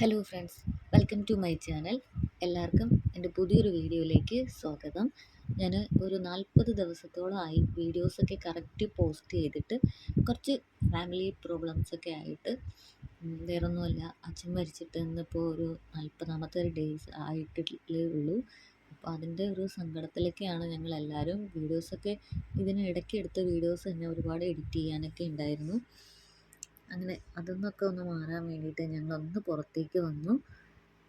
Hello friends welcome to my channel എല്ലാവർക്കും എന്റെ പുതിയൊരു വീഡിയോയിലേക്ക് സ്വാഗതം. ഞാൻ ഒരു നാൽപ്പത് ദിവസത്തോളമായി വീഡിയോസൊക്കെ കറക്റ്റ് പോസ്റ്റ് ചെയ്തിട്ട് കുറച്ച് ഫാമിലി പ്രോബ്ലംസൊക്കെ ആയിട്ട് വേറൊന്നുമല്ല അച്ഛൻ മരിച്ചിട്ട് ഇന്നിപ്പോൾ ഒരു നാൽപ്പതാമത്തെ ഡേയ്സ് ആയിട്ടേ ഉള്ളൂ. അപ്പോൾ അതിന്റെ ഒരു സങ്കടത്തിലൊക്കെയാണ് ഞങ്ങളെല്ലാവരും വീഡിയോസൊക്കെ ഇതിന് ഇടയ്ക്ക് എടുത്ത വീഡിയോസ് തന്നെ ഒരുപാട് എഡിറ്റ് ചെയ്യാനൊക്കെ ഉണ്ടായിരുന്നു. അങ്ങനെ അതിൽ ഒന്ന് മാറാൻ വേണ്ടിയിട്ട് ഞങ്ങളൊന്ന് പുറത്തേക്ക് വന്നു.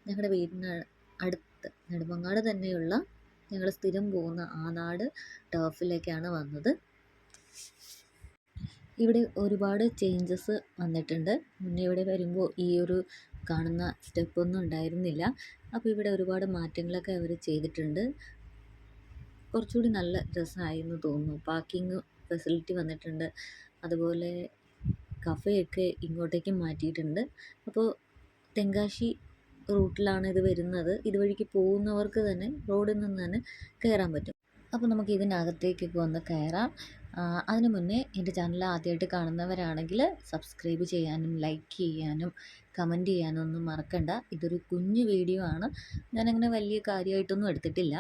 ഞങ്ങളുടെ വീടിന് അടുത്ത് നെടുമങ്ങാട് തന്നെയുള്ള ഞങ്ങൾ സ്ഥിരം പോകുന്ന ആ ആനാട് ടർഫിലേക്കാണ് വന്നത്. ഇവിടെ ഒരുപാട് ചേഞ്ചസ് വന്നിട്ടുണ്ട്. മുന്നേ ഇവിടെ വരുമ്പോൾ ഈ ഒരു കാണുന്ന സ്റ്റെപ്പൊന്നും ഉണ്ടായിരുന്നില്ല. അപ്പോൾ ഇവിടെ ഒരുപാട് മാറ്റങ്ങളൊക്കെ അവർ ചെയ്തിട്ടുണ്ട്. കുറച്ചുകൂടി നല്ല രസമായി എന്ന് തോന്നുന്നു. പാർക്കിംഗ് ഫെസിലിറ്റി വന്നിട്ടുണ്ട്. അതുപോലെ കഫേയൊക്കെ ഇങ്ങോട്ടേക്ക് മാറ്റിയിട്ടുണ്ട്. അപ്പോൾ തെങ്കാശി റൂട്ടിലാണ് ഇത് വരുന്നത്. ഇതുവഴിക്ക് പോകുന്നവർക്ക് തന്നെ റോഡിൽ നിന്ന് തന്നെ കയറാൻ പറ്റും. അപ്പോൾ നമുക്ക് ഇതിനകത്തേക്കൊക്കെ വന്ന് കയറാം. അതിന് മുന്നേ എന്റെ ചാനൽ ആദ്യമായിട്ട് കാണുന്നവരാണെങ്കിൽ സബ്സ്ക്രൈബ് ചെയ്യാനും ലൈക്ക് ചെയ്യാനും കമന്റ് ചെയ്യാനും ഒന്നും മറക്കണ്ട. ഇതൊരു കുഞ്ഞു വീഡിയോ ആണ്. ഞാനങ്ങനെ വലിയ കാര്യമായിട്ടൊന്നും എടുത്തിട്ടില്ല.